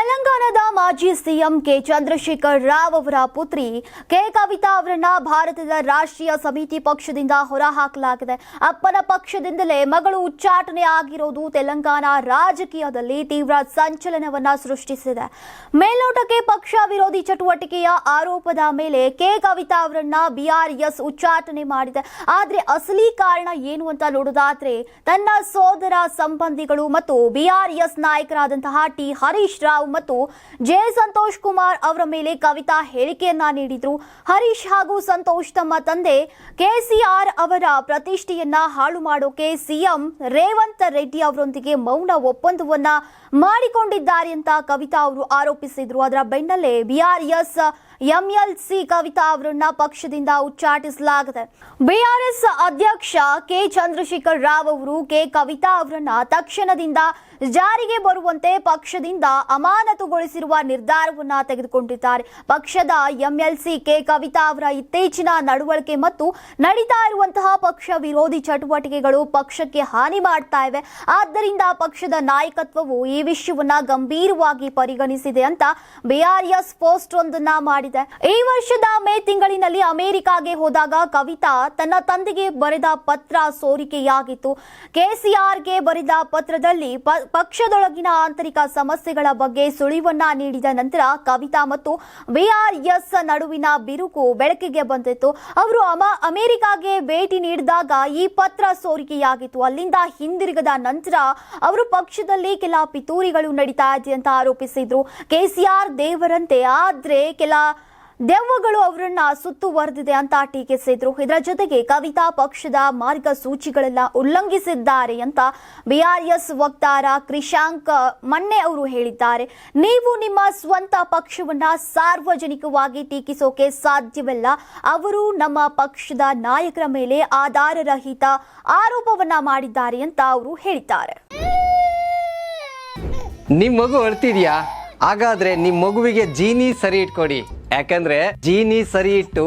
ತೆಲಂಗಾಣದ ಮಾಜಿ CM K Chandrashekar Rao ಅವರ ಪುತ್ರಿ ಕೆ ಕವಿತಾ ಅವರನ್ನ ಭಾರತದ ರಾಷ್ಟ್ರೀಯ ಸಮಿತಿ ಪಕ್ಷದಿಂದ ಹೊರಹಾಕಲಾಗಿದೆ. ಅಪ್ಪನ ಪಕ್ಷದಿಂದಲೇ ಮಗಳು ಉಚ್ಚಾಟನೆ ಆಗಿರೋದು ತೆಲಂಗಾಣ ರಾಜಕೀಯದಲ್ಲಿ ತೀವ್ರ ಸಂಚಲನವನ್ನ ಸೃಷ್ಟಿಸಿದೆ. ಮೇಲ್ನೋಟಕ್ಕೆ ಪಕ್ಷ ವಿರೋಧಿ ಚಟುವಟಿಕೆಯ ಆರೋಪದ ಮೇಲೆ ಕೆ ಕವಿತಾ ಅವರನ್ನ ಬಿಆರ್ಎಸ್ ಉಚ್ಚಾಟನೆ ಮಾಡಿದೆ. ಆದ್ರೆ ಅಸಲಿ ಕಾರಣ ಏನು ಅಂತ ನೋಡೋದಾದ್ರೆ ತನ್ನ ಸೋದರ ಸಂಬಂಧಿಗಳು ಮತ್ತು ಬಿಆರ್ಎಸ್ ನಾಯಕರಾದಂತಹ ಟಿ ಹರೀಶ್ ರಾವ್ ಮತ್ತು ಜೆ ಸಂತೋಷ್ ಕುಮಾರ್ ಅವರ ಮೇಲೆ ಕವಿತಾ ಹೇಳಿಕೆಯನ್ನ ನೀಡಿದ್ರು. ಹರೀಶ್ ಹಾಗೂ ಸಂತೋಷ್ ತಮ್ಮ ತಂದೆ ಕೆಸಿಆರ್ ಅವರ ಪ್ರತಿಷ್ಠೆಯನ್ನ ಹಾಳು ಮಾಡೋಕೆ ಸಿಎಂ ರೇವಂತ್ ರೆಡ್ಡಿ ಅವರೊಂದಿಗೆ ಮೌನ ಒಪ್ಪಂದವನ್ನ ಮಾಡಿಕೊಂಡಿದ್ದಾರೆ ಅಂತ ಕವಿತಾ ಅವರು ಆರೋಪಿಸಿದ್ರು. ಅದರ ಬೆನ್ನಲ್ಲೇ ಬಿಆರ್ಎಸ್ ಎಂಎಲ್ಸಿ ಕವಿತಾ ಅವರನ್ನ ಪಕ್ಷದಿಂದ ಉಚ್ಚಾಟಿಸಲಾಗಿದೆ. ಬಿಆರ್ಎಸ್ ಅಧ್ಯಕ್ಷ ಕೆ ಚಂದ್ರಶೇಖರ್ ರಾವ್ ಅವರು ಕೆ ಕವಿತಾ ಅವರನ್ನ ತಕ್ಷಣದಿಂದ ಜಾರಿಗೆ ಬರುವಂತೆ ಪಕ್ಷದಿಂದ ಅಮಾನತುಗೊಳಿಸಿರುವ ನಿರ್ಧಾರವನ್ನ ತೆಗೆದುಕೊಂಡಿದ್ದಾರೆ. ಪಕ್ಷದ ಎಂಎಲ್ಸಿ ಕೆ ಕವಿತಾ ಅವರ ಇತ್ತೀಚಿನ ನಡವಳಿಕೆ ಮತ್ತು ನಡೀತಾ ಇರುವಂತಹ ಪಕ್ಷ ವಿರೋಧಿ ಚಟುವಟಿಕೆಗಳು ಪಕ್ಷಕ್ಕೆ ಹಾನಿ ಮಾಡ್ತಾ ಇವೆ. ಆದ್ದರಿಂದ ಪಕ್ಷದ ನಾಯಕತ್ವವು ಈ ವಿಷಯವನ್ನ ಗಂಭೀರವಾಗಿ ಪರಿಗಣಿಸಿದೆ ಅಂತ ಬಿಆರ್ಎಸ್ ಪೋಸ್ಟ್ ಒಂದನ್ನ ಮಾಡಿದೆ. ಈ ವರ್ಷದ ಮೇ ತಿಂಗಳಿನಲ್ಲಿ ಅಮೆರಿಕಾಗೆ ಹೋದಾಗ ಕವಿತಾ ತನ್ನ ತಂದೆಗೆ ಬರೆದ ಪತ್ರ ಸೋರಿಕೆಯಾಗಿತ್ತು. ಕೆಸಿಆರ್ಗೆ ಬರೆದ ಪತ್ರದಲ್ಲಿ ಪಕ್ಷದೊಳಗಿನ ಆಂತರಿಕ ಸಮಸ್ಯೆಗಳ ಬಗ್ಗೆ ಸುಳಿವನ್ನ ನೀಡಿದ ನಂತರ ಕವಿತಾ ಮತ್ತು ಬಿಆರ್ಎಸ್ ನಡುವಿನ ಬಿರುಕು ಬೆಳಕಿಗೆ ಬಂದಿತ್ತು. ಅವರು ಅಮ, ಅಮೆರಿಕಾಗೆ ಭೇಟಿ ನೀಡಿದಾಗ ಈ ಪತ್ರ ಸೋರಿಕೆಯಾಗಿತ್ತು. ಅಲ್ಲಿಂದ ಹಿಂದಿರುಗದ ನಂತರ ಅವರು ಪಕ್ಷದಲ್ಲಿ ಕೆಲ ಪಿತೂರಿಗಳು ನಡೀತಾ ಇದೆ ಅಂತ ಆರೋಪಿಸಿದ್ರು. ಕೆಸಿಆರ್ ದೇವರಂತೆ, ಆದ್ರೆ ಕೆಲ ದೆವ್ವಗಳು ಅವರನ್ನ ಸುತ್ತುವರೆದಿದೆ ಅಂತ ಟೀಕಿಸಿದ್ರು. ಇದರ ಜೊತೆಗೆ ಕವಿತಾ ಪಕ್ಷದ ಮಾರ್ಗಸೂಚಿಗಳೆಲ್ಲ ಉಲ್ಲಂಘಿಸಿದ್ದಾರೆ ಅಂತ ಬಿಆರ್ಎಸ್ ವಕ್ತಾರ ಕ್ರಿಶಾಂಕ್ ಮಣ್ಣೆ ಅವರು ಹೇಳಿದ್ದಾರೆ. ನೀವು ನಿಮ್ಮ ಸ್ವಂತ ಪಕ್ಷವನ್ನ ಸಾರ್ವಜನಿಕವಾಗಿ ಟೀಕಿಸೋಕೆ ಸಾಧ್ಯವಿಲ್ಲ. ಅವರು ನಮ್ಮ ಪಕ್ಷದ ನಾಯಕರ ಮೇಲೆ ಆಧಾರರಹಿತ ಆರೋಪವನ್ನ ಮಾಡಿದ್ದಾರೆ ಅಂತ ಅವರು ಹೇಳಿದ್ದಾರೆ. ನಿಮ್ಮ ಮಗು ಅಳ್ತಿದ್ಯಾ? ಹಾಗಾದ್ರೆ ನಿಮ್ಮ ಮಗುವಿಗೆ ಜೀನಿ ಸರಿ ಇಟ್ಕೊಡಿ. ಯಾಕಂದ್ರೆ ಜೀನಿ ಸರಿ ಇಟ್ಟು